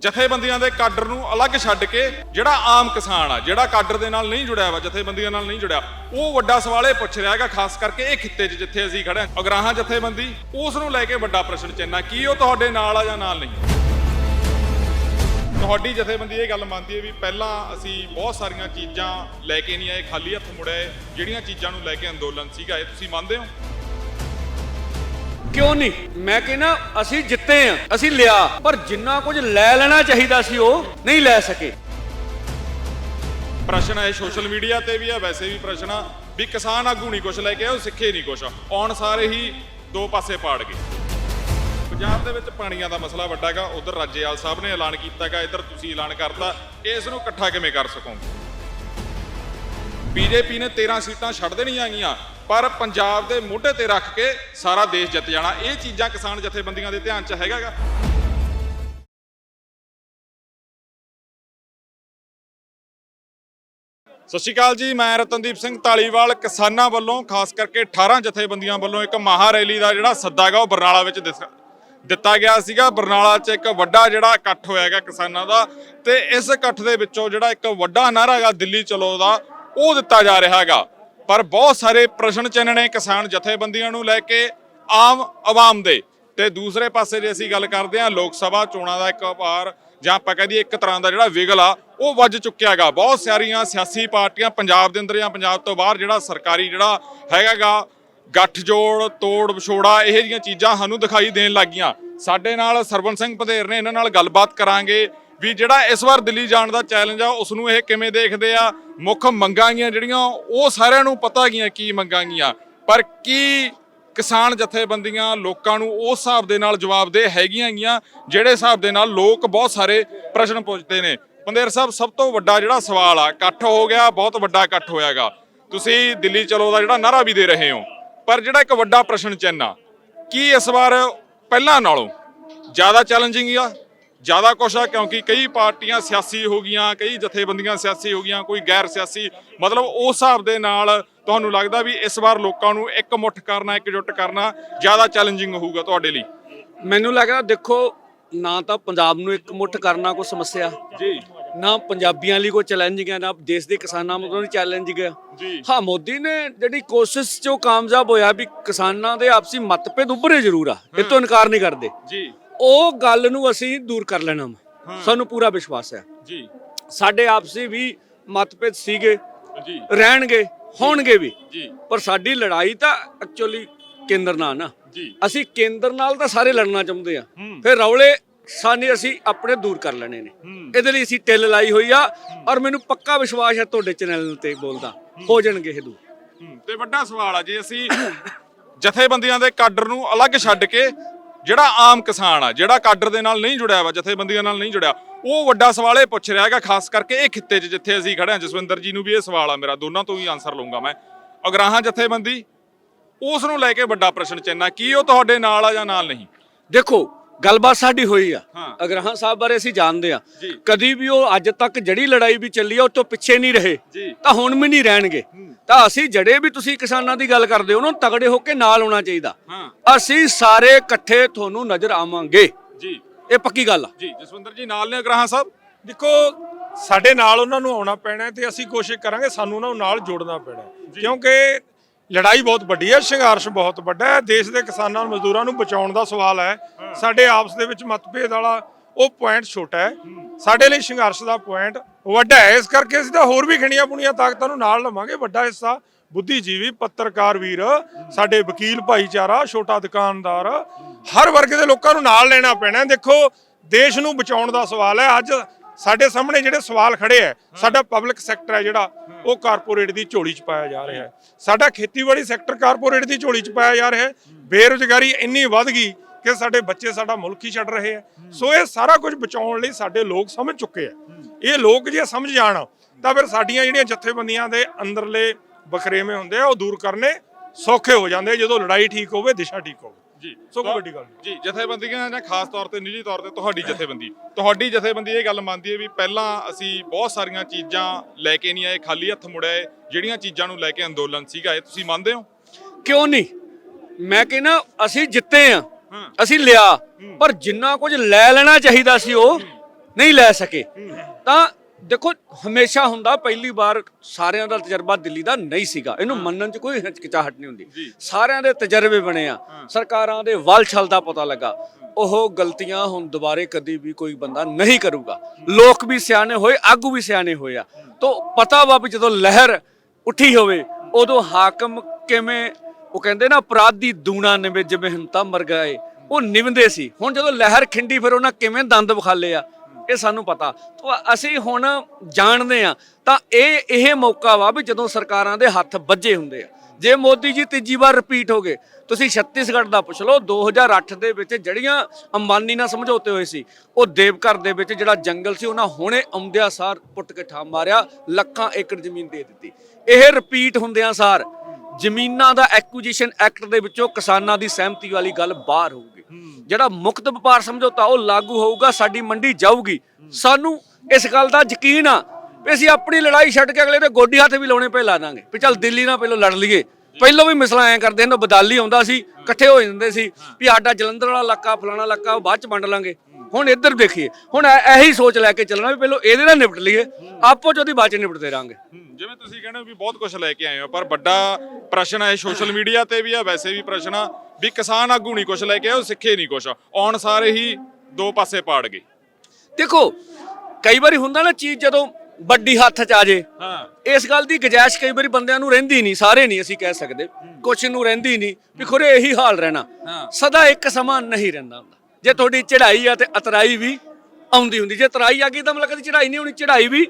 ਜਥੇਬੰਦੀਆਂ ਦੇ ਕਾਡਰ ਨੂੰ ਅਲੱਗ ਛੱਡ ਕੇ ਜਿਹੜਾ ਆਮ ਕਿਸਾਨ ਆ, ਜਿਹੜਾ ਕਾਡਰ ਦੇ ਨਾਲ ਨਹੀਂ ਜੁੜਿਆ ਵਾ, ਜਥੇਬੰਦੀਆਂ ਨਾਲ ਨਹੀਂ ਜੁੜਿਆ, ਉਹ ਵੱਡਾ ਸਵਾਲ ਇਹ ਪੁੱਛ ਰਿਹਾ ਹੈਗਾ, ਖਾਸ ਕਰਕੇ ਇਹ ਖਿੱਤੇ 'ਚ ਜਿੱਥੇ ਅਸੀਂ ਖੜੇ ਹਾਂ, ਅਗਰਾਹਾਂ ਜਥੇਬੰਦੀ, ਉਸ ਨੂੰ ਲੈ ਕੇ ਵੱਡਾ ਪ੍ਰਸ਼ਨ ਚਿੰਨ੍ਹ ਆ, ਕੀ ਉਹ ਤੁਹਾਡੇ ਨਾਲ ਆ ਜਾਂ ਨਾਲ ਨਹੀਂ? ਤੁਹਾਡੀ ਜਥੇਬੰਦੀ ਇਹ ਗੱਲ ਮੰਨਦੀ ਹੈ ਵੀ ਪਹਿਲਾਂ ਅਸੀਂ ਬਹੁਤ ਸਾਰੀਆਂ ਚੀਜ਼ਾਂ ਲੈ ਕੇ ਨਹੀਂ ਆਏ, ਖਾਲੀ ਹੱਥ ਮੁੜੇ ਜਿਹੜੀਆਂ ਚੀਜ਼ਾਂ ਨੂੰ ਲੈ ਕੇ ਅੰਦੋਲਨ ਸੀਗਾ, ਇਹ ਤੁਸੀਂ ਮੰਨਦੇ ਹੋ? ਕਿਉਂ ਨਹੀਂ? ਮੈਂ ਕਹਿੰਦਾ, ਅਸੀਂ ਜਿੱਤੇ ਆ, ਅਸੀਂ ਲਿਆ, ਪਰ ਜਿੰਨਾ ਕੁਝ ਲੈ ਲੈਣਾ ਚਾਹੀਦਾ ਸੀ ਉਹ ਨਹੀਂ ਲੈ ਸਕੇ। ਪ੍ਰਸ਼ਨ ਹੈ, ਸੋਸ਼ਲ ਮੀਡੀਆ ਤੇ ਵੀ ਆ, ਵੈਸੇ ਵੀ ਪ੍ਰਸ਼ਨ ਆ, ਵੀ ਕਿਸਾਨ ਆਗੂ ਨਹੀਂ ਕੁਛ ਲੈ ਕੇ ਆਏ, ਉਹ ਸਿੱਖੇ ਨਹੀਂ ਕੁਛ। ਆਉਣ ਸਾਰੇ ਹੀ ਦੋ ਪਾਸੇ ਪਾੜ ਗਏ। ਪੰਜਾਬ ਦੇ ਵਿੱਚ ਪਾਣੀਆਂ ਦਾ ਮਸਲਾ ਵੱਡਾ ਹੈਗਾ, ਉਧਰ ਰਾਜੇਵਾਲ ਸਾਹਿਬ ਨੇ ਐਲਾਨ ਕੀਤਾ ਹੈਗਾ, ਇੱਧਰ ਤੁਸੀਂ ਐਲਾਨ ਕਰਤਾ, ਇਸ ਨੂੰ ਇਕੱਠਾ ਕਿਵੇਂ ਕਰ ਸਕੋਗੇ? ਬੀਜੇਪੀ ਨੇ 13 ਸੀਟਾਂ ਛੱਡ ਦੇਣੀਆਂ ਗਈਆਂ ਪਰ ਪੰਜਾਬ ਦੇ ਮੋਢੇ ਤੇ ਰੱਖ ਕੇ ਸਾਰਾ ਦੇਸ਼ ਜਿੱਤ ਜਾਣਾ, ਇਹ ਚੀਜ਼ਾਂ ਕਿਸਾਨ ਜਥੇਬੰਦੀਆਂ ਦੇ ਧਿਆਨ 'ਚ ਹੈਗਾਗਾ। ਸਤਿ ਸ਼੍ਰੀ ਅਕਾਲ ਜੀ, ਮੈਂ ਰਤਨਦੀਪ ਸਿੰਘ ਢਾਲੀਵਾਲ ਕਿਸਾਨਾਂ ਵੱਲੋਂ, ਖਾਸ ਕਰਕੇ 18 ਜਥੇਬੰਦੀਆਂ ਵੱਲੋਂ ਇੱਕ ਮਹਾ ਰੈਲੀ ਦਾ ਜਿਹੜਾ ਸੱਦਾ ਹੈਗਾ ਉਹ ਬਰਨਾਲਾ ਵਿੱਚ ਦਿਸ- ਦਿੱਤਾ ਗਿਆ ਸੀਗਾ। ਬਰਨਾਲਾ 'ਚ ਇੱਕ ਵੱਡਾ ਜਿਹੜਾ ਇਕੱਠ ਹੋਇਆ ਹੈਗਾ ਕਿਸਾਨਾਂ ਦਾ ਤੇ ਇਸ ਇਕੱਠ ਦੇ ਵਿੱਚੋਂ ਜਿਹੜਾ ਇੱਕ ਵੱਡਾ ਨਾਰਾ ਹੈਗਾ ਦਿੱਲੀ ਚਲੋ ਦਾ ਉਹ ਦਿੱਤਾ ਜਾ ਰਿਹਾ ਹੈਗਾ। ਪਰ ਬਹੁਤ ਸਾਰੇ ਪ੍ਰਸ਼ਨ ਚਿੰਨ੍ਹ ਨੇ ਕਿਸਾਨ ਜਥੇਬੰਦੀਆਂ ਨੂੰ ਲੈ ਕੇ ਆਮ ਆਵਾਮ ਦੇ। ਤੇ ਦੂਸਰੇ ਪਾਸੇ ਜੇ ਅਸੀਂ ਗੱਲ ਕਰਦੇ ਹਾਂ, ਲੋਕ ਸਭਾ ਚੋਣਾਂ ਦਾ ਇੱਕ ਵਾਰ ਜਾਂ ਆਪਾਂ ਕਹਦੇ ਇੱਕ ਤਰ੍ਹਾਂ ਦਾ ਜਿਹੜਾ ਵਿਗਲ ਆ, ਉਹ ਵੱਜ ਚੁੱਕਿਆ ਹੈਗਾ ਬਹੁਤ ਸਾਰੀਆਂ ਸਿਆਸੀ ਪਾਰਟੀਆਂ ਪੰਜਾਬ ਦੇ ਅੰਦਰ ਜਾਂ ਪੰਜਾਬ ਤੋਂ ਬਾਹਰ ਜਿਹੜਾ ਸਰਕਾਰੀ ਜਿਹੜਾ ਹੈਗਾਗਾ ਗੱਠਜੋੜ, ਤੋੜ ਵਿਛੋੜਾ, ਇਹੋ ਜਿਹੀਆਂ ਚੀਜ਼ਾਂ ਸਾਨੂੰ ਦਿਖਾਈ ਦੇਣ ਲੱਗੀਆਂ। ਸਾਡੇ ਨਾਲ ਸਰਵਨ ਸਿੰਘ ਪਧੇਰ ਨੇ ਇਹਨਾਂ ਨਾਲ ਗੱਲਬਾਤ ਕਰਾਂਗੇ। ਵੀ ਜਿਹੜਾ ਇਸ ਵਾਰ ਦਿੱਲੀ ਜਾਣ ਦਾ ਚੈਲੰਜ ਆ, ਉਸ ਨੂੰ ਇਹ ਕਿਵੇਂ ਦੇਖਦੇ ਆ? ਮੁੱਖ ਮੰਗਾਂ ਗੀਆਂ ਜਿਹੜੀਆਂ, ਉਹ ਸਾਰਿਆਂ ਨੂੰ ਪਤਾ ਗੀਆਂ ਕੀ ਮੰਗਾਂ ਗੀਆਂ ਪਰ ਕੀ ਕਿਸਾਨ ਜਥੇਬੰਦੀਆਂ ਲੋਕਾਂ ਨੂੰ ਉਸ ਹਿਸਾਬ ਦੇ ਨਾਲ ਜਵਾਬ ਦੇ ਹੈਗੀਆਂ ਗੀਆਂ ਜਿਹੜੇ ਹਿਸਾਬ ਦੇ ਨਾਲ ਲੋਕ ਬਹੁਤ ਸਾਰੇ ਪ੍ਰਸ਼ਨ ਪੁੱਛਦੇ ਨੇ? ਪੰਦੇਰ ਸਾਹਿਬ, ਸਭ ਤੋਂ ਵੱਡਾ ਜਿਹੜਾ ਸਵਾਲ ਆ, ਇਕੱਠ ਹੋ ਗਿਆ, ਬਹੁਤ ਵੱਡਾ ਇਕੱਠ ਹੋਇਆਗਾ। ਤੁਸੀਂ ਦਿੱਲੀ ਚਲੋ ਦਾ ਜਿਹੜਾ ਨਾਰਾ ਵੀ ਦੇ ਰਹੇ ਹੋ, ਪਰ ਜਿਹੜਾ ਇੱਕ ਵੱਡਾ ਪ੍ਰਸ਼ਨ ਚਿੰਨ੍ਹ ਆ, ਕੀ ਇਸ ਵਾਰ ਪਹਿਲਾਂ ਨਾਲੋਂ ਜ਼ਿਆਦਾ ਚੈਲੰਜਿੰਗ ਆ ਜ਼ਿਆਦਾ ਕੁਛ ਆ ਕਿਉਂਕਿ ਕਈ ਪਾਰਟੀਆਂ ਸਿਆਸੀ ਹੋ ਗਈਆਂ ਕਈ ਜਥੇਬੰਦੀਆਂ ਸਿਆਸੀ ਹੋ ਗਈਆਂ ਕੋਈ ਗੈਰ ਸਿਆਸੀ। ਮਤਲਬ ਉਸ ਹਿਸਾਬ ਦੇ ਨਾਲ ਤੁਹਾਨੂੰ ਲੱਗਦਾ ਵੀ ਇਸ ਵਾਰ ਲੋਕਾਂ ਨੂੰ ਇੱਕ ਮੁੱਠ ਕਰਨਾ ਇਕਜੁੱਟ ਕਰਨਾ ਜ਼ਿਆਦਾ ਚੈਲੰਜਿੰਗ ਹੋਊਗਾ ਤੁਹਾਡੇ ਲਈ? ਮੈਨੂੰ ਲੱਗਦਾ ਦੇਖੋ ਨਾ ਤਾਂ ਪੰਜਾਬ ਨੂੰ ਇੱਕ ਮੁੱਠ ਕਰਨਾ ਕੋਈ ਸਮੱਸਿਆ। ਜੀ। ਨਾ ਪੰਜਾਬੀਆਂ ਲਈ ਕੋਈ ਚੈਲੰਜਿੰਗ ਹੈ ਨਾ ਦੇਸ਼ ਦੇ ਕਿਸਾਨਾਂ ਨੂੰ ਚੈਲੰਜਿੰਗ ਹੈ ਜੀ। ਹਾਂ ਮੋਦੀ ਨੇ ਜਿਹੜੀ ਕੋਸ਼ਿਸ਼ ਚੋਂ ਕਾਮਯਾਬ ਹੋਇਆ ਵੀ ਕਿਸਾਨਾਂ ਦੇ ਆਪਸੀ ਮਤਭੇਦ ਉੱਭਰੇ ਜ਼ਰੂਰ ਆ। ਇਹ ਤੋਂ ਇਨਕਾਰ ਨਹੀਂ ਕਰਦੇ। ਜੀ। ਉਹ ਗੱਲ ਨੂੰ ਅਸੀਂ ਦੂਰ ਕਰ ਲੈਣਾ ਵਾ। ਸਾਨੂੰ ਪੂਰਾ ਵਿਸ਼ਵਾਸ ਹੈ। ਜੀ। ਸਾਡੇ ਆਪਸੀ ਵੀ ਮਤਭੇਦ ਸੀਗੇ ਜੀ। ਰਹਿਣਗੇ ਹੋਣਗੇ ਵੀ। ਜੀ। ਪਰ ਸਾਡੀ ਲੜਾਈ ਤਾਂ ਐਕਚੁਅਲੀ ਕੇਂਦਰ ਨਾਲ ਨਾ। ਜੀ। ਅਸੀਂ ਕੇਂਦਰ ਨਾਲ ਤਾਂ ਸਾਰੇ ਲੜਨਾ ਚਾਹੁੰਦੇ ਆ। ਫਿਰ ਰੌਲੇ ਸਾਨੇ ਅਸੀਂ ਆਪਣੇ ਦੂਰ ਕਰ ਲੈਣੇ ਨੇ। ਇਹਦੇ ਲਈ ਅਸੀਂ ਟਿੱਲ ਲਾਈ ਹੋਈ ਆ ਔਰ ਮੈਨੂੰ ਪੱਕਾ ਵਿਸ਼ਵਾਸ ਹੈ ਤੁਹਾਡੇ ਚੈਨਲ ਤੇ ਬੋਲਦਾ। ਹੋ। ਜਾਣਗੇ ਇਹ ਦੂਰ। ਤੇ ਵੱਡਾ ਸਵਾਲ ਆ ਜੇ ਅਸੀਂ ਜਥੇਬੰਦੀਆਂ ਦੇ ਕਾਡਰ ਨੂੰ ਅਲੱਗ ਛੱਡ ਕੇ ਜਿਹੜਾ ਆਮ ਕਿਸਾਨ ਆ, ਜਿਹੜਾ ਕਾਡਰ ਦੇ ਨਾਲ ਨਹੀਂ ਜੁੜਿਆ ਵਾ, ਜਥੇਬੰਦੀਆਂ ਨਾਲ ਨਹੀਂ ਜੁੜਿਆ, ਉਹ ਵੱਡਾ ਸਵਾਲ ਇਹ ਪੁੱਛ ਰਿਹਾ ਹੈਗਾ, ਖਾਸ ਕਰਕੇ ਇਹ ਖਿੱਤੇ 'ਚ ਜਿੱਥੇ ਅਸੀਂ ਖੜੇ ਹਾਂ, ਜਸਵਿੰਦਰ ਜੀ ਨੂੰ ਵੀ ਇਹ ਸਵਾਲ ਆ ਮੇਰਾ, ਦੋਨਾਂ ਤੋਂ ਹੀ ਆਨਸਰ ਲਵਾਂਗਾ ਮੈਂ। ਅਗਰਾਹਾਂ ਜਥੇਬੰਦੀ, ਉਸ ਨੂੰ ਲੈ ਕੇ ਵੱਡਾ ਪ੍ਰਸ਼ਨ ਚਿੰਨਾ ਕੀ ਉਹ ਤੁਹਾਡੇ ਨਾਲ ਆ ਜਾਂ ਨਾਲ ਨਹੀਂ? ਦੇਖੋ ਗੱਲਬਾਤ ਸਾਡੀ ਹੋਈ ਆ। ਅਗਰਹਾਂ ਸਾਹਿਬ ਬਾਰੇ ਅਸੀਂ ਜਾਣਦੇ ਆ। ਕਦੀ ਵੀ ਉਹ ਅੱਜ ਤੱਕ ਜਿਹੜੀ ਲੜਾਈ ਵੀ ਚੱਲੀ ਆ ਉਹ ਤੋਂ ਪਿੱਛੇ ਨਹੀਂ ਰਹੇ। ਤਾਂ ਹੁਣ ਵੀ ਨਹੀਂ ਰਹਿਣਗੇ। ਤਾਂ ਅਸੀਂ ਜਿਹੜੇ ਵੀ ਤੁਸੀਂ ਕਿਸਾਨਾਂ ਦੀ ਗੱਲ ਕਰਦੇ ਹੋ ਉਹਨਾਂ ਨੂੰ ਤਗੜੇ ਹੋ ਕੇ ਨਾਲ ਆਉਣਾ ਚਾਹੀਦਾ। ਅਸੀਂ ਸਾਰੇ ਇਕੱਠੇ ਤੁਹਾਨੂੰ ਨਜ਼ਰ ਆਵਾਂਗੇ। ਜੀ। ਇਹ ਪੱਕੀ ਗੱਲ ਆ। ਜੀ ਜਸਵਿੰਦਰ ਜੀ ਨਾਲ ਨੇ ਅਗਰਾਹਾਂ ਸਾਹਿਬ? ਦੇਖੋ ਸਾਡੇ ਨਾਲ ਉਹਨਾਂ ਨੂੰ ਆਉਣਾ ਪੈਣਾ ਤੇ ਅਸੀਂ ਕੋਸ਼ਿਸ਼ ਕਰਾਂਗੇ ਸਾਨੂੰ ਉਹਨਾਂ ਨੂੰ ਨਾਲ ਜੋੜਨਾ ਪੈਣਾ। ਕਿਉਂਕਿ ਲੜਾਈ ਬਹੁਤ ਵੱਡੀ ਹੈ, ਸੰਘਰਸ਼ ਬਹੁਤ ਵੱਡਾ ਹੈ, ਦੇਸ਼ ਦੇ ਕਿਸਾਨਾਂ ਮਜ਼ਦੂਰਾਂ ਨੂੰ ਬਚਾਉਣ ਦਾ ਸਵਾਲ ਹੈ। ਸਾਡੇ ਆਪਸ ਦੇ ਵਿੱਚ ਮਤਭੇਦ ਵਾਲਾ ਉਹ ਪੁਆਇੰਟ ਛੋਟਾ ਹੈ। ਸਾਡੇ ਲਈ ਸੰਘਰਸ਼ ਦਾ ਪੁਆਇੰਟ ਵੱਡਾ ਹੈ। ਇਸ ਕਰਕੇ ਅਸੀਂ ਤਾਂ ਹੋਰ ਵੀ ਖਣੀਆਂ ਪੁਣੀਆਂ ਤਾਕਤਾਂ ਨੂੰ ਨਾਲ ਲਵਾਂਗੇ। ਵੱਡਾ ਹਿੱਸਾ ਬੁੱਧੀਜੀਵੀ, ਪੱਤਰਕਾਰ ਵੀਰ, ਸਾਡੇ ਵਕੀਲ ਭਾਈਚਾਰਾ, ਛੋਟਾ ਦੁਕਾਨਦਾਰ, ਹਰ ਵਰਗ ਦੇ ਲੋਕਾਂ ਨੂੰ ਨਾਲ ਲੈਣਾ ਪੈਣਾ ਦੇਖੋ, ਦੇਸ਼ ਨੂੰ ਬਚਾਉਣ ਦਾ ਸਵਾਲ ਹੈ। ਅੱਜ ਸਾਡੇ ਸਾਹਮਣੇ ਜਿਹੜੇ ਸਵਾਲ ਖੜੇ ਹੈ। ਸਾਡਾ ਪਬਲਿਕ ਸੈਕਟਰ ਹੈ ਜਿਹੜਾ ਉਹ ਕਾਰਪੋਰੇਟ ਦੀ ਝੋਲੀ 'ਚ ਪਾਇਆ ਜਾ ਰਿਹਾ ਹੈ। ਸਾਡਾ ਖੇਤੀਬਾੜੀ ਸੈਕਟਰ ਕਾਰਪੋਰੇਟ ਦੀ ਝੋਲੀ 'ਚ ਪਾਇਆ ਜਾ ਰਿਹਾ ਹੈ। ਬੇਰੁਜ਼ਗਾਰੀ ਇੰਨੀ ਵੱਧ ਗਈ ਕਿ ਸਾਡੇ ਬੱਚੇ ਸਾਡਾ ਮੁਲਕ ਹੀ ਛੱਡ ਰਹੇ ਹੈ। ਸੋ ਇਹ ਸਾਰਾ ਕੁਝ ਬਚਾਉਣ ਲਈ ਸਾਡੇ ਲੋਕ ਸਮਝ ਚੁੱਕੇ ਆ। ਇਹ ਲੋਕ ਜੇ ਸਮਝ ਜਾਣ ਤਾਂ ਫਿਰ ਸਾਡੀਆਂ ਜਿਹੜੀਆਂ ਜਥੇਬੰਦੀਆਂ ਦੇ ਅੰਦਰਲੇ ਬਖਰੇਵੇਂ ਹੁੰਦੇ ਆ ਉਹ ਦੂਰ ਕਰਨੇ ਸੌਖੇ ਹੋ ਜਾਂਦੇ ਜਦੋਂ ਲੜਾਈ ਠੀਕ ਹੋਵੇ ਦਿਸ਼ਾ ਠੀਕ ਹੋਵੇ। ਜੀ। ਸੋ ਕੋਈ ਵੱਡੀ ਗੱਲ ਨਹੀਂ। ਜੀ ਜਥੇਬੰਦੀਆਂ ਜਾਂ ਖਾਸ ਤੌਰ ਤੇ ਨਿੱਜੀ ਤੌਰ ਤੇ ਤੁਹਾਡੀ ਜਥੇਬੰਦੀ। ਤੁਹਾਡੀ ਜਥੇਬੰਦੀ ਇਹ ਗੱਲ ਮੰਨਦੀ ਹੈ ਵੀ ਪਹਿਲਾਂ ਅਸੀਂ ਬਹੁਤ ਸਾਰੀਆਂ ਚੀਜ਼ਾਂ ਲੈ ਕੇ ਨਹੀਂ ਆਏ ਖਾਲੀ ਹੱਥ ਮੁੜੇ ਜਿਹੜੀਆਂ ਚੀਜ਼ਾਂ ਨੂੰ ਲੈ ਕੇ ਅੰਦੋਲਨ ਸੀਗਾ ਇਹ ਤੁਸੀਂ ਮੰਨਦੇ ਹੋ? ਕਿਉਂ ਨਹੀਂ? ਮੈਂ ਕਹਿੰਦਾ ਅਸੀਂ ਜਿੱਤੇ ਆ। ਅਸੀਂ ਲਿਆ ਪਰ ਜਿੰਨਾ ਕੁਝ ਲੈ ਲੈਣਾ ਚਾਹੀਦਾ ਸੀ ਉਹ ਨਹੀਂ ਲੈ ਸਕੇ। ਤਾਂ ਦੇਖੋ ਹਮੇਸ਼ਾ ਹੁੰਦਾ ਪਹਿਲੀ ਵਾਰ ਸਾਰਿਆਂ ਦਾ ਤਜਰਬਾ ਦਿੱਲੀ ਦਾ ਨਹੀਂ ਸੀਗਾ। ਇਹਨੂੰ ਮੰਨਣ 'ਚ ਕੋਈ ਹਿਚਕਿਚਾਹਟ ਨਹੀਂ ਹੁੰਦੀ। ਸਾਰਿਆਂ ਦੇ ਤਜਰਬੇ ਬਣੇ ਆ। ਸਰਕਾਰਾਂ ਦੇ ਵੱਲ ਛਲ ਦਾ ਪਤਾ ਲੱਗਾ। ਉਹ ਗਲਤੀਆਂ ਹੁਣ ਦੁਬਾਰੇ ਕਦੀ ਵੀ ਕੋਈ ਬੰਦਾ ਨਹੀਂ ਕਰੂਗਾ। ਲੋਕ ਵੀ ਸਿਆਣੇ ਹੋਏ ਆਗੂ ਵੀ ਸਿਆਣੇ ਹੋਏ ਆ। ਤੋਂ ਪਤਾ ਵਾ ਵੀ ਜਦੋਂ ਲਹਿਰ ਉੱਠੀ ਹੋਵੇ ਉਦੋਂ ਹਾਕਮ ਕਿਵੇਂ ਉਹ ਕਹਿੰਦੇ ਨਾ ਅਪਰਾਧੀ ਦੂਣਾ ਨਿਵੇ ਜਿਵੇਂ ਹੰਤਾ ਮਰ ਗਏ ਉਹ ਨਿਵੰਦੇ ਸੀ। ਹੁਣ ਜਦੋਂ ਲਹਿਰ ਖਿੰਡੀ ਫਿਰ ਉਹਨਾਂ ਕਿਵੇਂ ਦੰਦ ਵਿਖਾਲੇ ਆ? ਇਹ ਸਾਨੂੰ ਪਤਾ। ਤਾਂ ਅਸੀਂ ਹੁਣ ਜਾਣਦੇ ਆ ਤਾਂ ਇਹ ਇਹ ਮੌਕਾ ਵਾ ਵੀ ਜਦੋਂ ਸਰਕਾਰਾਂ ਦੇ ਹੱਥ ਵੱਜੇ ਹੁੰਦੇ ਆ। ਜੇ ਮੋਦੀ ਜੀ ਤੀਜੀ ਵਾਰ ਰਿਪੀਟ ਹੋ ਗਏ, ਤੁਸੀਂ ਛੱਤੀਸਗੜ੍ਹ ਦਾ ਪੁੱਛ ਲਓ 2008 ਦੇ ਵਿੱਚ ਜਿਹੜੀਆਂ ਅੰਬਾਨੀ ਨਾਲ ਸਮਝੌਤੇ ਹੋਏ ਸੀ, ਉਹ ਦੇਵਘਰ ਦੇ ਵਿੱਚ ਜਿਹੜਾ ਜੰਗਲ ਸੀ, ਉਹਨਾਂ ਹੁਣੇ ਆਉਂਦਿਆਂ ਸਾਰ ਪੁੱਟ ਕੇ ਠਾ ਮਾਰਿਆ, ਲੱਖਾਂ ਏਕੜ ਜ਼ਮੀਨ ਦੇ ਦਿੱਤੀ। ਇਹ ਰਿਪੀਟ ਹੁੰਦਿਆਂ ਸਾਰ ਜ਼ਮੀਨਾਂ ਦਾ ਐਕੁਜੀਸ਼ਨ ਐਕਟ ਦੇ ਵਿੱਚੋਂ ਕਿਸਾਨਾਂ ਦੀ ਸਹਿਮਤੀ ਵਾਲੀ ਗੱਲ ਬਾਹਰ ਹੋਊਗੀ। ਜਿਹੜਾ ਮੁਕਤ ਵਪਾਰ ਸਮਝੌਤਾ ਉਹ ਲਾਗੂ ਹੋਊਗਾ, ਸਾਡੀ ਮੰਡੀ ਜਾਊਗੀ। ਸਾਨੂੰ ਇਸ ਗੱਲ ਦਾ ਯਕੀਨ ਆ ਵੀ ਅਸੀਂ ਆਪਣੀ ਲੜਾਈ ਛੱਡ ਕੇ ਅਗਲੇ ਦੇ ਗੋਡੀ ਹੱਥ ਵੀ ਲਾਉਣੇ ਪਏ ਲਾ ਦਾਂਗੇ। ਵੀ ਚੱਲ ਦਿੱਲੀ ਨਾਲ ਪਹਿਲਾਂ ਲੜ ਲਈਏ। ਪਹਿਲਾਂ ਵੀ ਮਿਸਲਾਂ ਐ ਕਰਦੇ ਨੇ ਬਦਾਲੀ ਆਉਂਦਾ ਸੀ, ਇਕੱਠੇ ਹੋ ਜਾਂਦੇ ਸੀ ਵੀ ਸਾਡਾ ਜਲੰਧਰ ਵਾਲਾ ਇਲਾਕਾ, ਫਲਾਣਾ ਇਲਾਕਾ, ਉਹ ਬਾਅਦ ਚ ਵੰਡ ਲਾਂਗੇ। ਹੁਣ ਇੱਧਰ ਦੇਖੀਏ, ਹੁਣ ਇਹੀ ਸੋਚ ਲੈ ਕੇ ਚੱਲਣਾ ਵੀ ਪਹਿਲਾਂ ਇਹਦੇ ਨਾਲ ਨਿਪਟ ਲਈਏ, ਆਪੋ ਚ ਉਹਦੀ ਬਾਅਦ ਚ ਨਿਪਟਦੇ ਰਾਂਗੇ। ਜਿਵੇਂ ਤੁਸੀਂ ਕਹਿੰਦੇ ਹੋ ਵੀ ਬਹੁਤ ਕੁਝ ਲੈ ਕੇ ਆਏ ਹੋ, ਪਰ ਵੱਡਾ ਪ੍ਰਸ਼ਨ ਹੈ ਸੋਸ਼ਲ ਮੀਡੀਆ ਤੇ ਵੀ ਆ, ਵੈਸੇ ਵੀ ਪ੍ਰਸ਼ਨ ਆ। ਵੀ ਕਿਸਾਨ ਆਗੂ ਨਹੀਂ ਕੁਝ ਲੈ ਕੇ ਆਏ ਉਹ ਸਿੱਖੇ ਨਹੀਂ ਕੁਝ ਆਉਣ ਸਾਰੇ ਹੀ ਦੋ ਪਾਸੇ ਪਾੜ ਗਏ। ਦੇਖੋ ਕਈ ਵਾਰੀ ਹੁੰਦਾ ਨਾ ਚੀਜ਼ ਜਦੋਂ ਵੱਡੀ ਹੱਥ ਚ ਆ ਜੇ ਹਾਂ। ਇਸ ਗੱਲ ਦੀ ਗੁਜਾਇਸ਼ ਕਈ ਵਾਰੀ ਬੰਦਿਆਂ ਨੂੰ ਰਹਿੰਦੀ ਨਹੀਂ ਸਾਰੇ ਨਹੀਂ ਅਸੀਂ ਕਹਿ ਸਕਦੇ। ਕੁਝ ਨੂੰ ਰਹਿੰਦੀ ਨਹੀਂ ਵੀ ਖੁਰੇ ਇਹੀ ਹਾਲ ਰਹਿਣਾ। ਹਾਂ। ਸਦਾ ਇੱਕ ਸਮਾਨ ਨਹੀਂ ਰਹਿੰਦਾ ਹੁੰਦਾ। ਜੇ ਤੁਹਾਡੀ ਚੜ੍ਹਾਈ ਆ ਤੇ ਅਤਰਾਈ ਵੀ ਆਉਂਦੀ ਹੁੰਦੀ। ਜੇ ਤਰਾਈ ਆ ਗਈ ਤਾਂ ਮਤਲਬ ਕਦੀ ਚੜ੍ਹਾਈ ਨਹੀਂ ਹੋਣੀ ਚੜ੍ਹਾਈ ਵੀ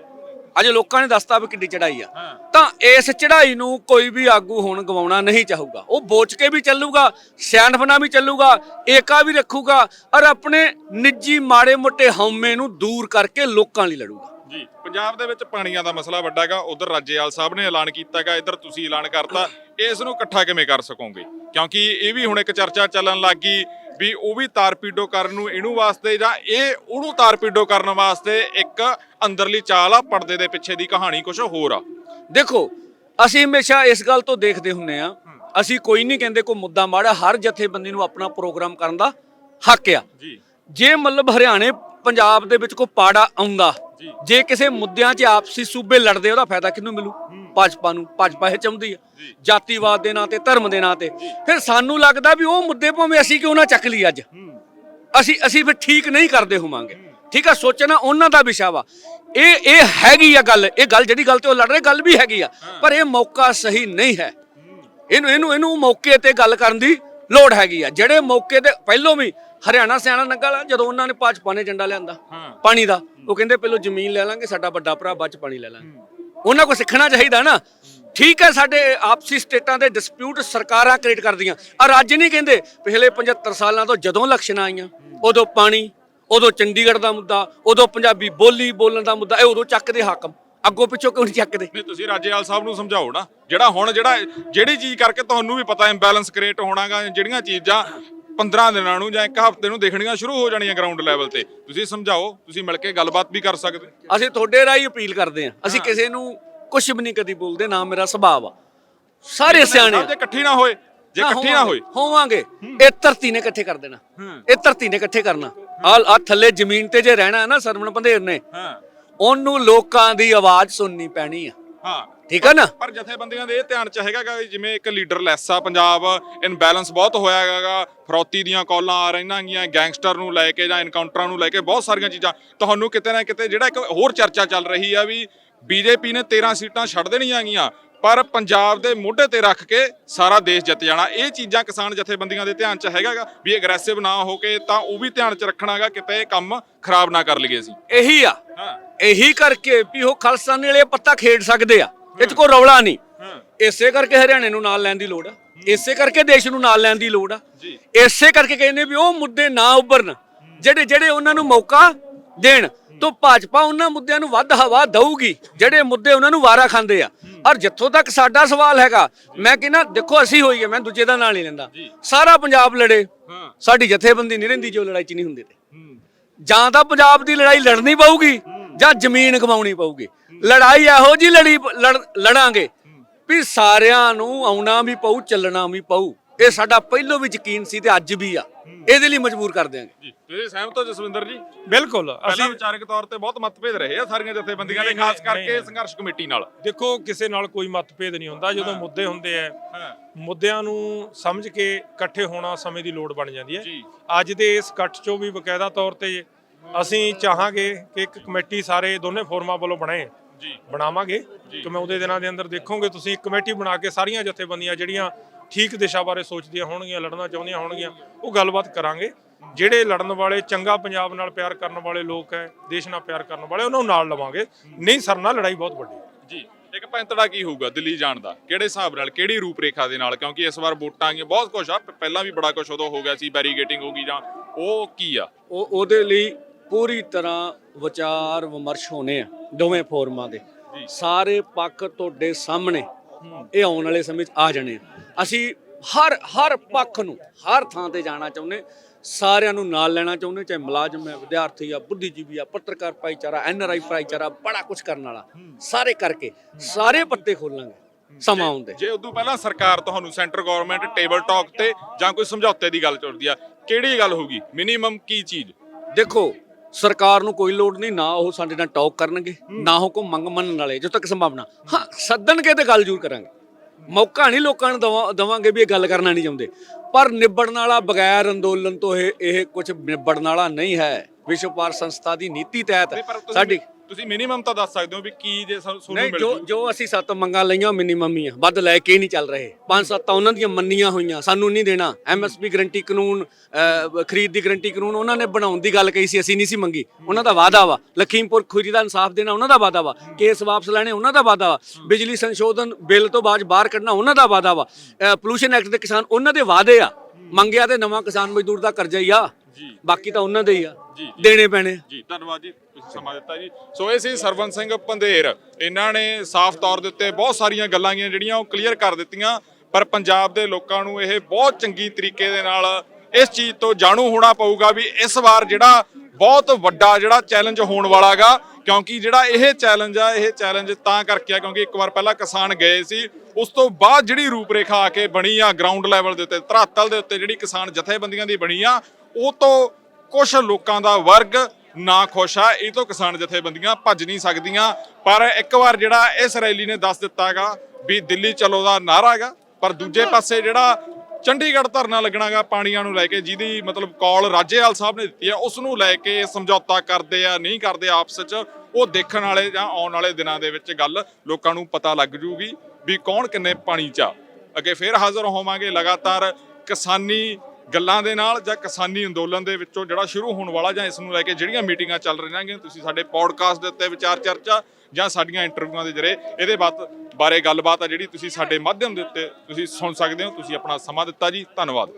ਅਜੇ ਲੋਕਾਂ ਨੇ ਦੱਸਤਾ ਵੀ ਕਿੱਡੀ ਚੜ੍ਹਾਈ ਆ। ਤਾਂ ਇਸ ਚੜ੍ਹਾਈ ਨੂੰ ਕੋਈ ਵੀ ਆਗੂ ਹੁਣ ਗਵਾਉਣਾ ਨਹੀਂ ਚਾਹੂਗਾ। ਉਹ ਬੋਚ ਕੇ ਵੀ ਚੱਲੂਗਾ ਸਿਆਣਪਨਾ ਵੀ ਚੱਲੂਗਾ ਏਕਾ ਵੀ ਰੱਖੂਗਾ ਔਰ ਆਪਣੇ ਨਿੱਜੀ ਮਾੜੇ ਮੋਟੇ ਹਉਮੈ ਨੂੰ ਦੂਰ ਕਰਕੇ ਲੋਕਾਂ ਲਈ ਲੜੂਗਾ। ਜੀ ਪੰਜਾਬ ਦੇ ਵਿੱਚ ਪਾਣੀਆਂ ਦਾ ਮਸਲਾ ਵੱਡਾ ਹੈਗਾ ਉਧਰ ਰਾਜੇਵਾਲ ਸਾਹਿਬ ਨੇ ਐਲਾਨ ਕੀਤਾ ਹੈਗਾ ਇੱਧਰ ਤੁਸੀਂ ਐਲਾਨ ਕਰਤਾ। ਇਸ ਨੂੰ ਇਕੱਠਾ ਕਿਵੇਂ ਕਰ ਸਕੋਗੇ? ਕਿਉਂਕਿ ਇਹ ਵੀ ਹੁਣ ਇੱਕ ਚਰਚਾ ਚੱਲਣ ਲੱਗੀ ਵੀ ਉਹ ਵੀ ਤਾਰਪੀਡੋ ਕਰਨ ਨੂੰ ਇਹਨੂੰ ਵਾਸਤੇ ਜਾਂ ਇਹ ਉਹਨੂੰ ਤਾਰਪੀਡੋ ਕਰਨ ਵਾਸਤੇ ਇੱਕ ਅੰਦਰਲੀ ਚਾਲ ਆ ਪਰਦੇ ਦੇ ਪਿੱਛੇ ਦੀ ਕਹਾਣੀ ਕੁਝ ਹੋਰ ਆ। ਦੇਖੋ ਅਸੀਂ ਹਮੇਸ਼ਾ ਇਸ ਗੱਲ ਤੋਂ ਦੇਖਦੇ ਹੁੰਨੇ ਆ ਅਸੀਂ ਕੋਈ ਨਹੀਂ ਕਹਿੰਦੇ ਕੋਈ ਮੁੱਦਾ ਮਾੜਾ ਹਰ ਜਥੇਬੰਦੀ ਨੂੰ ਆਪਣਾ ਪ੍ਰੋਗਰਾਮ ਕਰਨ ਦਾ ਹੱਕ ਆ। ਜੀ। ਜੇ ਮਤਲਬ ਹਰਿਆਣੇ ਪੰਜਾਬ ਦੇ ਵਿੱਚ ਕੋਈ ਪਾੜਾ ਆਉਂਦਾ ਜੀ। ਕਿਸੇ ਮੁੱਦਿਆਂ 'ਚ ਆਪਸੀ ਸੂਬੇ ਲੜਦੇ ਉਹਦਾ ਫਾਇਦਾ ਕਿਹਨੂੰ ਮਿਲੂ? ਭਾਜਪਾ ਨੂੰ। ਭਾਜਪਾ ਇਹ ਚਾਹੁੰਦੀ ਆ। ਜਾਤੀਵਾਦ ਦੇ ਨਾਂ ਤੇ ਧਰਮ ਦੇ ਨਾਂ ਤੇ। ਫਿਰ ਸਾਨੂੰ ਲੱਗਦਾ ਵੀ ਉਹ ਮੁੱਦੇ ਭਾਵੇਂ ਅਸੀਂ ਕਿਉਂ ਨਾ ਚੱਕ ਲਈ ਅੱਜ। ਅਸੀਂ ਅਸੀਂ ਫਿਰ ਠੀਕ ਨਹੀਂ ਕਰਦੇ ਹੋਵਾਂਗੇ। ਠੀਕ ਆ ਸੋਚਣਾ ਉਹਨਾਂ ਦਾ ਵਿਸ਼ਾ ਵਾ। ਇਹ ਇਹ ਹੈਗੀ ਆ ਗੱਲ। ਇਹ ਗੱਲ ਜਿਹੜੀ ਗੱਲ ਤੇ ਉਹ ਲੜ ਰਹੇ ਗੱਲ ਵੀ ਹੈਗੀ ਆ। ਪਰ ਇਹ ਮੌਕਾ ਸਹੀ ਨਹੀਂ ਹੈ। ਇਹਨੂੰ ਇਹਨੂੰ ਇਹਨੂੰ ਮੌਕੇ ਤੇ ਗੱਲ ਕਰਨ ਦੀ ਲੋੜ ਹੈਗੀ ਆ। ਜਿਹੜੇ ਮੌਕੇ ਤੇ ਪਹਿਲੋਂ ਵੀ ਹਰਿਆਣਾ ਸਿਆਣਾ ਨੰਗਲ ਜਦੋਂ ਉਹਨਾਂ ਨੇ ਭਾਜਪਾ ਨੇ ਝੰਡਾ ਲਿਆਂਦਾ। ਪਾਣੀ ਦਾ। ਉਹ ਕਹਿੰਦੇ ਪਹਿਲੋਂ ਜ਼ਮੀਨ ਲੈ ਲਾਂਗੇ ਸਾਡਾ ਵੱਡਾ ਭਰਾ ਬਾਅਦ ਚ ਪਾਣੀ ਲੈ ਲਾਂਗੇ। ਉਹਨਾਂ ਕੋ ਸਿੱਖਣਾ ਚਾਹੀਦਾ ਨਾ। ਠੀਕ ਹੈ ਸਾਡੇ ਆਪਸੀ ਸਟੇਟਾਂ ਦੇ ਡਿਸਪਿਊਟ ਸਰਕਾਰਾਂ ਕ੍ਰੀਏਟ ਕਰਦੀਆਂ। ਔਰ ਅੱਜ ਨਹੀਂ ਕਹਿੰਦੇ ਪਿਛਲੇ 75 ਸਾਲਾਂ ਤੋਂ ਜਦੋਂ ਇਲੈਕਸ਼ਨਾਂ ਆਈਆਂ ਉਦੋਂ ਪਾਣੀ ਉਦੋਂ ਚੰਡੀਗੜ੍ਹ ਦਾ ਮੁੱਦਾ ਉਦੋਂ ਪੰਜਾਬੀ ਬੋਲੀ ਬੋਲਣ ਦਾ ਮੁੱਦਾ ਇਹ ਉਦੋਂ ਚੱਕਦੇ ਹਾਕਮ। ਅੱਗੋਂ ਪਿੱਛੋਂ ਕਿਉਂ ਨਹੀਂ ਚੱਕਦੇ? ਨਹੀਂ ਤੁਸੀਂ ਰਾਜੇਵਾਲ ਸਾਹਿਬ ਨੂੰ ਸਮਝਾਓ ਨਾ। ਜਿਹੜਾ ਹੁਣ ਜਿਹੜਾ ਜਿਹੜੀ ਚੀਜ਼ ਕਰਕੇ ਤੁਹਾਨੂੰ ਵੀ ਪਤਾ ਇੰਬੈਲੈਂਸ ਕ੍ਰੀਏਟ ਹੋਣਾਗਾ ਜਿਹੜੀਆਂ ਚੀਜ਼ਾਂ 15 ਦਿਨਾਂ ਨੂੰ ਜਾਂ ਇੱਕ ਹਫ਼ਤੇ ਨੂੰ ਦੇਖਣੀਆਂ ਸ਼ੁਰੂ ਹੋ ਜਾਣੀਆਂ ਗਰਾਊਂਡ ਲੈਵਲ ਤੇ। ਤੁਸੀਂ ਸਮਝਾਓ ਤੁਸੀਂ ਮਿਲ ਕੇ ਗੱਲਬਾਤ ਵੀ ਕਰ ਸਕਦੇ। ਅਸੀਂ ਤੁਹਾਡੇ ਰਾਹੀਂ ਅਪੀਲ ਕਰਦੇ ਹਾਂ। ਅਸੀਂ ਕਿਸੇ ਨੂੰ ਕੁਝ ਵੀ ਨਹੀਂ ਕਦੀ ਬੋਲਦੇ ਨਾ ਮੇਰਾ ਸੁਭਾਅ ਆ। ਸਾਰੇ ਸਿਆਣੇ ਜੇ ਇਕੱਠੀ ਨਾ ਹੋਏ। ਜੇ ਇਕੱਠੀ ਨਾ ਹੋਏ। ਹੋਵਾਂਗੇ। ਇਹ ਧਰਤੀ ਨੇ ਇਕੱਠੇ ਕਰ ਦੇਣਾ। ਇਹ ਧਰਤੀ ਨੇ ਇਕੱਠੇ ਕਰਨਾ। ਆ ਆ ਥੱਲੇ ਜ਼ਮੀਨ ਤੇ ਜੇ ਰਹਿਣਾ ਹੈ ਨਾ ਸਰਵਣ ਪੰਧੇਰ ਨੇ ਹਾਂ। ਉਹਨੂੰ ਲੋਕਾਂ ਦੀ ਆਵਾਜ਼ ਸੁਣਨੀ ਪੈਣੀ ਆ। ਹਾਂ। ਠੀਕ ਆ ਨਾ? ਪਰ ਜਥੇਬੰਦੀਆਂ ਦੇ ਇਹ ਧਿਆਨ ਚ ਹੈਗਾ ਗਾ ਵੀ ਜਿਵੇਂ ਇੱਕ ਲੀਡਰ ਲੈਸ ਆ ਪੰਜਾਬ ਇਨਬੈਲੈਂਸ ਬਹੁਤ ਹੋਇਆ ਹੈਗਾ ਫਰੌਤੀ ਦੀਆਂ ਕਾਲਾਂ ਆ ਰਹੀਆਂ ਗੀਆਂ ਗੈਂਗਸਟਰ ਨੂੰ ਲੈ ਕੇ ਜਾਂ ਇਨਕਾਊਂਟਰਾਂ ਨੂੰ ਲੈ ਕੇ ਬਹੁਤ ਸਾਰੀਆਂ ਚੀਜ਼ਾਂ। ਤੁਹਾਨੂੰ ਕਿਤੇ ਨਾ ਕਿਤੇ ਜਿਹੜਾ ਇੱਕ ਹੋਰ ਚਰਚਾ ਚੱਲ ਰਹੀ ਆ ਵੀ ਬੀਜੇਪੀ ਨੇ 13 ਸੀਟਾਂ ਛੱਡ ਦੇਣੀਆਂ ਗੀਆਂ ਪਰ ਪੰਜਾਬ ਦੇ ਮੋਢੇ ਤੇ ਰੱਖ ਕੇ ਸਾਰਾ ਦੇਸ਼ ਜਿੱਤ ਜਾਣਾ। ਇਹ ਚੀਜ਼ਾਂ ਕਿਸਾਨ ਜਥੇਬੰਦੀਆਂ ਦੇ ਧਿਆਨ ਚ ਹੈਗਾ ਵੀ ਐਗਰੈਸਿਵ ਨਾ ਹੋ ਕੇ ਤਾਂ ਉਹ ਵੀ ਧਿਆਨ ਚ ਰੱਖਣਾਗਾ ਕਿਤੇ ਇਹ ਕੰਮ ਖਰਾਬ ਨਾ ਕਰ ਲਈਏ ਅਸੀਂ। ਇਹੀ ਆ। ਹਾਂ। ਇਹੀ ਕਰਕੇ ਵੀ ਉਹ ਖਾਲਸਾਨੀ ਵਾਲੇ ਪੱਤਾ ਖੇਡ ਸਕਦੇ ਆ। ਇਹ 'ਚ ਕੋਈ ਰੌਲਾ ਨਹੀਂ। ਇਸੇ ਕਰਕੇ ਹਰਿਆਣੇ ਨੂੰ ਨਾਲ ਲੈਣ ਦੀ ਲੋੜ ਆ। ਇਸੇ ਕਰਕੇ ਦੇਸ਼ ਨੂੰ ਨਾਲ ਲੈਣ ਦੀ ਲੋੜ ਆ। ਇਸੇ ਕਰਕੇ ਕਹਿੰਦੇ ਵੀ ਉਹ ਮੁੱਦੇ ਨਾ ਉੱਭਰਨ। ਜਿਹੜੇ ਜਿਹੜੇ ਉਹਨਾਂ ਨੂੰ ਮੌਕਾ ਦੇਣ ਤੋਂ ਭਾਜਪਾ ਉਹਨਾਂ ਮੁੱਦਿਆਂ ਨੂੰ ਵੱਧ ਹਵਾ ਦਊਗੀ। ਜਿਹੜੇ ਮੁੱਦੇ ਉਹਨਾਂ ਨੂੰ ਵਾਰਾ ਖਾਂਦੇ ਆ। ਔਰ ਜਿੱਥੋਂ ਤੱਕ ਸਾਡਾ ਸਵਾਲ ਹੈਗਾ ਮੈਂ ਕਹਿੰਦਾ ਦੇਖੋ ਅਸੀਂ ਹੋਈਏ ਮੈਂ ਦੂਜੇ ਦਾ ਨਾਂ ਨਹੀਂ ਲੈਂਦਾ। ਸਾਰਾ ਪੰਜਾਬ ਲੜੇ। ਸਾਡੀ ਜਥੇਬੰਦੀ ਨਹੀਂ ਰਹਿੰਦੀ ਜੋ ਲੜਾਈ ਚ ਨਹੀਂ ਹੁੰਦੇ ਤੇ। ਜਾਂ ਤਾਂ ਪੰਜਾਬ ਦੀ ਲੜਾਈ ਲੜਨੀ ਪਊਗੀ। ਜਾਂ ਜ਼ਮੀਨ ਗਵਾਉਣੀ ਪਊਗੀ। ਲੜਾਈ ਇਹੋ ਜੀ ਲੜੀ ਲੜ- ਲੜਾਂਗੇ ਵੀ ਸਾਰਿਆਂ ਨੂੰ ਆਉਣਾ ਵੀ ਪਊ ਚੱਲਣਾ ਵੀ ਪਊ। ਇਹ ਸਾਡਾ ਪਹਿਲੋਂ ਵੀ ਯਕੀਨ ਸੀ ਤੇ ਅੱਜ ਵੀ ਆ। ਇਹਦੇ ਲਈ ਮਜਬੂਰ ਕਰ ਦਿਆਂਗੇ। ਜੀ ਤੁਸੀਂ ਸਹਿਮਤ ਹੋ ਜਸਵਿੰਦਰ ਜੀ? ਬਿਲਕੁਲ ਅਸੀਂ ਵਿਚਾਰਕ ਤੌਰ ਤੇ ਬਹੁਤ ਮਤਭੇਦ ਰਹੇ ਆ ਸਾਰੀਆਂ ਜਥੇਬੰਦੀਆਂ ਦੇ ਖਾਸ ਕਰਕੇ। ਸੰਘਰਸ਼ ਕਮੇਟੀ ਨਾਲ। ਦੇਖੋ ਕਿਸੇ ਨਾਲ ਕੋਈ ਮਤਭੇਦ ਨਹੀਂ ਹੁੰਦਾ। ਜਦੋਂ ਮੁੱਦੇ ਹੁੰਦੇ ਆ ਹਾਂ। ਮੁੱਦਿਆਂ ਨੂੰ ਸਮਝ ਕੇ ਇਕੱਠੇ ਹੋਣਾ ਸਮੇਂ ਦੀ ਲੋੜ ਬਣ ਜਾਂਦੀ ਹੈ। ਅੱਜ ਦੇ ਇਸ ਇਕੱਠ 'ਚੋਂ ਵੀ ਬਕਾਇਦਾ ਤੌਰ ਤੇ ਅਸੀਂ ਚਾਹਾਂਗੇ ਕਿ ਇੱਕ ਕਮੇਟੀ ਸਾਰੇ ਦੋਨੇ ਫੋਰਮਾਂ ਵੱਲੋਂ ਬਣੇ ਜੀ। ਬਣਾਵਾਂਗੇ ਕਿ ਮੈਂ ਉਹਦੇ ਦਿਨਾਂ ਦੇ ਅੰਦਰ ਦੇਖੋਗੇ ਤੁਸੀਂ ਇੱਕ ਕਮੇਟੀ ਬਣਾ ਕੇ ਸਾਰੀਆਂ ਜਥੇਬੰਦੀਆਂ ਜਿਹੜੀਆਂ ਠੀਕ ਦਿਸ਼ਾ ਬਾਰੇ ਸੋਚਦੀਆਂ ਹੋਣਗੀਆਂ ਲੜਨਾ ਚਾਹੁੰਦੀਆਂ ਹੋਣਗੀਆਂ ਉਹ ਗੱਲਬਾਤ ਕਰਾਂਗੇ। ਜਿਹੜੇ ਲੜਨ ਵਾਲੇ ਚੰਗਾ ਪੰਜਾਬ ਨਾਲ ਪਿਆਰ ਕਰਨ ਵਾਲੇ ਲੋਕ ਹੈ ਦੇਸ਼ ਨਾਲ ਪਿਆਰ ਕਰਨ ਵਾਲੇ ਉਹਨਾਂ ਨੂੰ ਨਾਲ ਲਵਾਂਗੇ। ਨਹੀਂ ਸਰਨਾ ਲੜਾਈ ਬਹੁਤ ਵੱਡੀ ਹੈ। ਜੀ ਇੱਕ ਪੈਂਤੜਾ ਕੀ ਹੋਊਗਾ ਦਿੱਲੀ ਜਾਣ ਦਾ? ਕਿਹੜੇ ਹਿਸਾਬ ਨਾਲ ਕਿਹੜੀ ਰੂਪਰੇਖਾ ਦੇ ਨਾਲ? ਕਿਉਂਕਿ ਇਸ ਵਾਰ ਵੋਟਾਂ ਆਈਆਂ ਬਹੁਤ ਕੁਝ ਆ। ਪਹਿਲਾਂ ਵੀ ਬੜਾ ਕੁਝ ਉਦੋਂ ਹੋ ਗਿਆ ਸੀ ਬੈਰੀਗੇਟਿੰਗ ਹੋ ਗਈ ਜਾਂ ਉਹ ਕੀ ਆ? ਉਹ ਉਹਦੇ ਲਈ ਪੂਰੀ ਤਰ੍ਹਾਂ ਵਿਚਾਰ ਵਿਮਰਸ਼ ਹੋਣੇ ਆ ਦੋਵੇਂ ਫੋਰਮਾਂ ਦੇ। ਸਾਰੇ ਪੱਖ ਤੁਹਾਡੇ ਸਾਹਮਣੇ ਇਹ ਆਉਣ ਵਾਲੇ ਸਮੇਂ 'ਚ ਆ ਜਾਣੇ ਆ। ਅਸੀਂ ਹਰ ਹਰ ਪੱਖ ਨੂੰ ਹਰ ਥਾਂ ਤੇ ਜਾਣਾ ਚਾਹੁੰਦੇ ਸਾਰਿਆਂ ਨੂੰ ਨਾਲ ਲੈਣਾ ਚਾਹੁੰਦੇ ਚਾਹੇ ਮੁਲਾਜ਼ਮ ਹੈ ਵਿਦਿਆਰਥੀ ਆ ਬੁੱਧੀਜੀਵੀ ਆ ਪੱਤਰਕਾਰ ਭਾਈਚਾਰਾ ਐਨਆਰਆਈ ਭਾਈਚਾਰਾ ਬੜਾ ਕੁਝ ਕਰਨ ਵਾਲਾ। ਸਾਰੇ ਕਰਕੇ ਸਾਰੇ ਪੱਤੇ ਖੋਲਾਂਗੇ। ਸਮਾਂ ਆਉਂਦੇ ਜੇ ਉਦੋਂ ਪਹਿਲਾਂ ਸਰਕਾਰ ਤੁਹਾਨੂੰ ਸੈਂਟਰ ਗਵਰਨਮੈਂਟ ਟੇਬਲ ਟਾਕ ਤੇ ਜਾਂ ਕੋਈ ਸਮਝੌਤੇ ਦੀ ਗੱਲ ਚੁਰਦੀ ਆ ਕਿਹੜੀ ਗੱਲ ਹੋਊਗੀ? ਮਿਨੀਮਮ ਕੀ ਚੀਜ਼? ਦੇਖੋ ਸਰਕਾਰ ਨੂੰ ਕੋਈ ਲੋੜ ਨਹੀਂ ਨਾ ਉਹ ਸਾਡੇ ਨਾਲ ਟਾਕ ਕਰਨਗੇ ਨਾ ਉਹ ਕੋ ਮੰਗ ਮੰਨਣ ਵਾਲੇ ਜਦੋਂ ਤੱਕ ਸੰਭਾਵਨਾ। ਹਾਂ ਸੱਦਣਗੇ ਤੇ ਗੱਲ ਜ਼ਰੂਰ ਕਰਾਂਗੇ। ਮੌਕਾ ਨਹੀਂ ਲੋਕਾਂ ਨੂੰ ਦਵਾ- ਦਵਾਂਗੇ ਵੀ ਇਹ ਗੱਲ ਕਰਨਾ ਨਹੀਂ ਚਾਹੁੰਦੇ। ਪਰ ਨਿਬੜਨ ਵਾਲਾ ਬਗੈਰ ਅੰਦੋਲਨ ਤੋਂ ਇਹ ਇਹ ਕੁਝ ਨਿਬੜਨ ਵਾਲਾ ਨਹੀਂ ਹੈ। ਵਿਸ਼ਵ ਪਾਰ ਸੰਸਥਾ ਦੀ ਨੀਤੀ ਤਹਿਤ ਸਾਡੀ ਤੁਸੀਂ ਮਿਨੀਮਮ ਤਾਂ ਦੱਸ ਸਕਦੇ ਹੋ ਵੀ ਕੀ ਜੇ ਸਾਨੂੰ ਤੁਹਾਨੂੰ ਨਹੀਂ ਮਿਲ ਜੋ ਜੂ ਜੋ ਅਸੀਂ ਸੱਤ ਮੰਗਾਂ ਲਈਆਂ ਮਿਨੀਮਮ ਹੀ ਆ। ਵੱਧ ਲੈ ਕੇ ਹੀ ਨਹੀਂ ਚੱਲ ਰਹੇ। ਪੰਜ ਸੱਤ ਤਾਂ ਉਹਨਾਂ ਦੀਆਂ ਮੰਨੀਆਂ ਹੋਈਆਂ। ਸਾਨੂੰ ਨਹੀਂ ਦੇਣਾ। ਐਮਐਸਪੀ ਗਰੰਟੀ ਕਾਨੂੰਨ ਅਹ, ਖਰੀਦ ਦੀ ਗਰੰਟੀ ਕਾਨੂੰਨ ਉਹਨਾਂ ਨੇ ਬਣਾਉਣ ਦੀ ਗੱਲ ਕਹੀ ਸੀ ਅਸੀਂ ਨਹੀਂ ਸੀ ਮੰਗੀ। ਉਹਨਾਂ ਦਾ ਵਾਅਦਾ ਵਾ। ਲਖੀਮਪੁਰ ਖੁਰੀ ਦਾ ਇਨਸਾਫ ਦੇਣਾ ਉਹਨਾਂ ਦਾ ਵਾਅਦਾ ਵਾ। ਕੇਸ ਵਾਪਸ ਲੈਣੇ ਉਹਨਾਂ ਦਾ ਵਾਅਦਾ ਵਾ। ਬਿਜਲੀ ਸੰਸ਼ੋਧਨ ਬਿੱਲ ਤੋਂ ਬਾਅਦ ਬਾਹਰ ਕੱਢਣਾ ਉਹਨਾਂ ਦਾ ਵਾਅਦਾ ਵਾ। ਪੋਲੂਸ਼ਨ ਐਕਟ ਦੇ ਕਿਸਾਨ ਉਹਨਾਂ ਦੇ ਵਾਅਦੇ ਆ। ਮੰਗਿਆ ਤੇ ਨਵਾਂ ਕਿਸਾਨ ਮਜ਼ਦੂਰ ਦਾ ਕਰਜ਼ਾ ਹੀ ਆ। ਜੀ। ਬਾਕੀ ਤਾਂ ਉਹਨਾਂ ਦੇ ਹੀ ਆ। ਜੀ। ਦੇਣੇ ਪੈਣੇ। ਜੀ ਧੰਨਵਾਦ ਜੀ ਤੁਸੀਂ ਸਮਾਂ ਦਿੱਤਾ ਜੀ। ਸੋ ਇਹ ਸੀ ਸਰਵਨ ਸਿੰਘ ਪੰਧੇਰ। ਇਹਨਾਂ ਨੇ ਸਾਫ਼ ਤੌਰ ਦੇ ਉੱਤੇ ਬਹੁਤ ਸਾਰੀਆਂ ਗੱਲਾਂ ਗੀਆਂ ਜਿਹੜੀਆਂ ਉਹ ਕਲੀਅਰ ਕਰ ਦਿੱਤੀਆਂ। ਪਰ ਪੰਜਾਬ ਦੇ ਲੋਕਾਂ ਨੂੰ ਇਹ ਬਹੁਤ ਚੰਗੀ ਤਰੀਕੇ ਦੇ ਨਾਲ ਇਸ ਚੀਜ਼ ਤੋਂ ਜਾਣੂ ਹੋਣਾ ਪਊਗਾ ਵੀ ਇਸ ਵਾਰ ਜਿਹੜਾ ਬਹੁਤ ਵੱਡਾ ਜਿਹੜਾ ਚੈਲੰਜ ਹੋਣ ਵਾਲਾਗਾ ਕਿਉਂਕਿ ਜਿਹੜਾ ਇਹ ਚੈਲੰਜ ਆ ਇਹ ਚੈਲੰਜ ਤਾਂ ਕਰਕੇ ਆ ਕਿਉਂਕਿ ਇੱਕ ਵਾਰ ਪਹਿਲਾਂ ਕਿਸਾਨ ਗਏ ਸੀ ਉਸ ਤੋਂ ਬਾਅਦ ਜਿਹੜੀ ਰੂਪਰੇਖਾ ਆ ਕੇ ਬਣੀ ਆ ਗਰਾਊਂਡ ਲੈਵਲ ਦੇ ਉੱਤੇ ਧਰਾਤਲ ਦੇ ਉੱਤੇ ਜਿਹੜੀ ਕਿਸਾਨ ਜਥੇਬੰਦੀਆਂ ਦੀ ਬਣੀ ਆ ਉਹ ਤੋਂ ਕੁਝ ਲੋਕਾਂ ਦਾ ਵਰਗ ਨਾ ਖੁਸ਼ ਆ। ਇਹ ਤੋਂ ਕਿਸਾਨ ਜਥੇਬੰਦੀਆਂ ਭੱਜ ਨਹੀਂ ਸਕਦੀਆਂ। ਪਰ ਇੱਕ ਵਾਰ ਜਿਹੜਾ ਇਸ ਰੈਲੀ ਨੇ ਦੱਸ ਦਿੱਤਾਗਾ ਵੀ ਦਿੱਲੀ ਚਲੋ ਦਾ ਨਾਰਾ ਹੈਗਾ, ਪਰ ਦੂਜੇ ਪਾਸੇ ਜਿਹੜਾ ਚੰਡੀਗੜ੍ਹ ਧਰਨਾ ਲੱਗਣਾਗਾ ਪਾਣੀਆਂ ਨੂੰ ਲੈ ਕੇ, ਜਿਹਦੀ ਮਤਲਬ ਕਾਲ ਰਾਜੇਵਾਲ ਸਾਹਿਬ ਨੇ ਦਿੱਤੀ ਆ ਉਸ ਨੂੰ ਲੈ ਕੇ ਸਮਝੌਤਾ ਕਰਦੇ ਆ, ਨਹੀਂ ਕਰਦੇ ਆਪਸ ਵਿੱਚ, ਉਹ ਦੇਖਣ ਵਾਲੇ ਜਾਂ ਆਉਣ ਵਾਲੇ ਦਿਨਾਂ ਦੇ ਵਿੱਚ ਗੱਲ ਲੋਕਾਂ ਨੂੰ ਪਤਾ ਲੱਗ ਜੂਗੀ ਵੀ ਕੌਣ ਕਿੰਨੇ ਪਾਣੀ 'ਚ ਆ। ਅੱਗੇ ਫੇਰ ਹਾਜ਼ਰ ਹੋਵਾਂਗੇ। ਲਗਾਤਾਰ ਕਿਸਾਨੀ ਗੱਲਾਂ ਦੇ ਨਾਲ ਜਾਂ ਕਿਸਾਨੀ ਅੰਦੋਲਨ ਦੇ ਵਿੱਚੋਂ ਜਿਹੜਾ ਸ਼ੁਰੂ ਹੋਣ ਵਾਲਾ ਜਾਂ ਇਸ ਨੂੰ ਲੈ ਕੇ ਜਿਹੜੀਆਂ ਮੀਟਿੰਗਾਂ ਚੱਲ ਰਹੀਆਂ ਨੇ, ਤੁਸੀਂ ਸਾਡੇ ਪੌਡਕਾਸਟ ਦੇ ਉੱਤੇ ਵਿਚਾਰ ਚਰਚਾ ਜਾਂ ਸਾਡੀਆਂ ਇੰਟਰਵਿਊਆਂ ਦੇ ਜਰੇ ਇਹਦੇ ਬਾਤ ਬਾਰੇ ਗੱਲਬਾਤ ਆ ਜਿਹੜੀ ਤੁਸੀਂ ਸਾਡੇ ਮਾਧਿਅਮ ਦੇ ਉੱਤੇ ਤੁਸੀਂ ਸੁਣ ਸਕਦੇ ਹੋ, ਤੁਸੀਂ ਆਪਣਾ ਸਮਾਂ ਦਿੱਤਾ ਜੀ, ਧੰਨਵਾਦ।